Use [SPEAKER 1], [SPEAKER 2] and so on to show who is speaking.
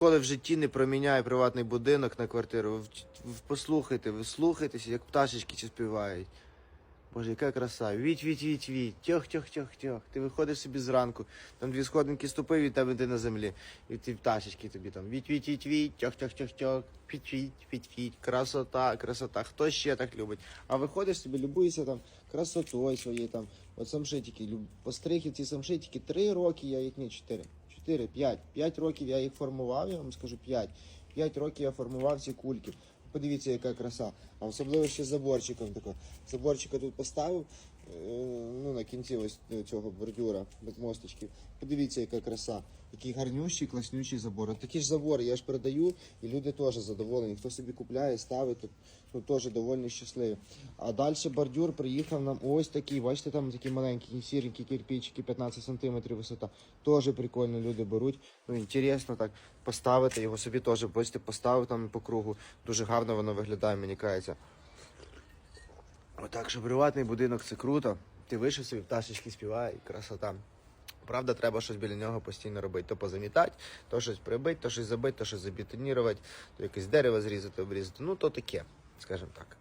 [SPEAKER 1] Ніколи в житті не проміняю приватний будинок на квартиру. Ви, послухайте, ви слухайтеся, як пташечки чи співають. Боже, яка краса. Віть, віть, віть, віть. Тьох, тьох, тьох, тьох. Ти виходиш собі зранку, там дві сходинки ступив, і тебе ти на землі. І ті пташечки тобі там. Віть, віть, віть, віть, тьох, тьох, тьох, тьох. Віть, віть, віть, віть. Красота, красота. Хто ще так любить? А виходиш собі, любуєшся там красотою своєю там. От самшитики, люб... постриг ці самшитики. Три роки я їх, ні, чотири. Чотири, п'ять. П'ять років я їх формував, я вам скажу п'ять. П'ять років я формував ці кульки. Подивіться, яка краса. А особливо ще заборчиком тако. Заборчика тут поставив, ну на кінці ось цього бордюра без мосточків. Подивіться, яка краса. Який гарнющий, класнючий забор. Такі ж забори я ж продаю, і люди теж задоволені. Хто собі купляє, ставить, ну, теж доволі щасливі. А далі бордюр приїхав нам ось такий. Бачите, там такі маленькі сіренькі кирпичики, 15 см висота. Теж прикольно люди беруть. Ну, інтересно так поставити його собі теж. Бачите, поставив там по кругу. Дуже гарно воно виглядає, мені кажеться. Отак, що приватний будинок це круто. Ти вийшов собі, пташечки співає, красота. Правда, треба щось біля нього постійно робити. То позамітати, то щось прибити, то щось забити, то щось забетонірувати, то якесь дерево зрізати, обрізати. Ну, то таке, скажімо так.